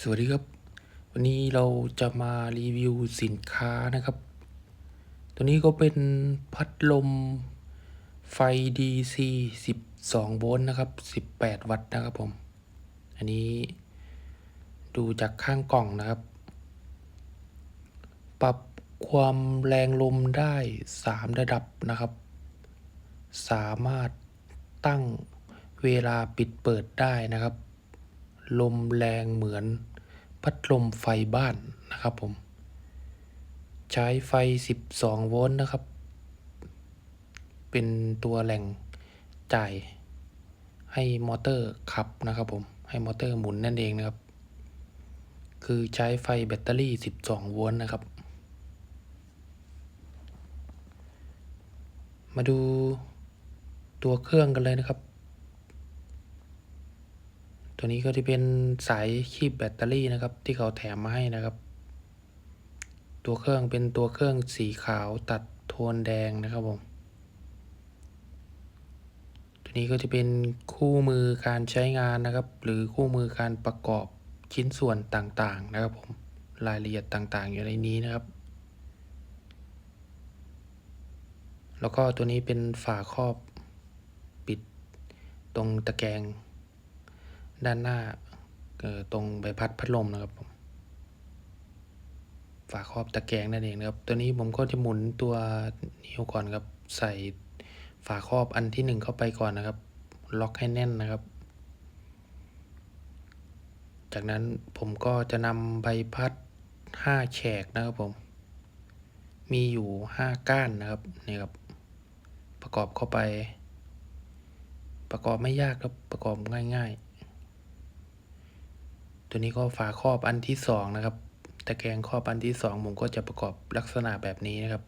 สวัสดีครับ วันนี้เราจะมารีวิวสินค้านะครับ ตัวนี้ก็เป็นพัดลมไฟ DC 12 โวลต์นะครับ 18 วัตต์นะครับผม อันนี้ดูจากข้างกล่องนะครับ ปรับความแรงลมได้ 3 ระดับนะครับ สามารถตั้งเวลาปิดเปิดได้นะครับ ลมแรงเหมือนพัดลมไฟบ้านนะครับผม ใช้ไฟ 12 โวลต์นะครับ เป็นตัวแหล่งจ่ายให้มอเตอร์ขับนะครับผม ให้มอเตอร์หมุนนั่นเองนะครับ คือใช้ไฟแบตเตอรี่ 12 โวลต์นะครับ มาดูตัวเครื่องกันเลยนะครับ ตัวนี้ก็จะเป็นสายคีบแบตเตอรี่นะครับ ที่เขาแถมมาให้นะครับ ตัวเครื่องเป็นตัวเครื่องสีขาวตัดโทนแดงนะครับผมตัวนี้ก็จะเป็นคู่มือการใช้งานนะครับ หรือคู่มือการประกอบชิ้นส่วนต่างๆนะครับผมรายละเอียดต่างๆ อยู่ในนี้นะครับ แล้วก็ตัวนี้เป็นฝาครอบปิดตรงตะแกรง ด้านหน้าตรงใบพัดพัดลมนะครับผมฝาครอบตะแกรงนั่นเองนะครับ ตัวนี้ผมก็จะหมุนตัวนิ้วก่อนครับ ใส่ฝาครอบอันที่หนึ่งเข้าไปก่อนนะครับ ล็อกให้แน่นนะครับ จากนั้นผมก็จะนำใบพัดห้าแฉกนะครับผม มีอยู่ห้าก้านนะครับนี่ครับ ประกอบเข้าไป ประกอบไม่ยากครับประกอบง่าย ๆ ตัวนี้ก็ฝาครอบอันที่สองนะครับ ตะแกรงครอบอันที่สองผมก็จะประกอบลักษณะแบบนี้นะครับ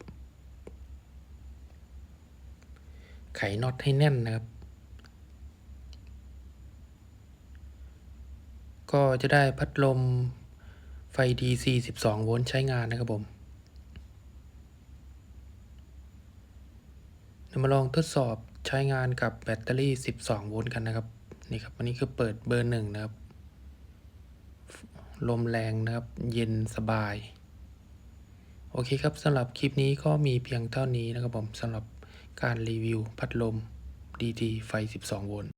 ไขน็อตให้แน่นนะครับ ก็จะได้พัดลมไฟ DC 12 โวลต์ใช้งานนะครับผมเดี๋ยวมาลองทดสอบใช้งานกับแบตเตอรี่ 12 โวลต์กันนะครับ นี่ครับ อันนี้คือเปิดเบอร์หนึ่งนะครับ ลมแรงนะครับ เย็นสบาย โอเคครับสำหรับคลิปนี้ก็มีเพียงเท่านี้นะครับผมสำหรับการรีวิวพัดลม DT ไฟ 12 โวลต์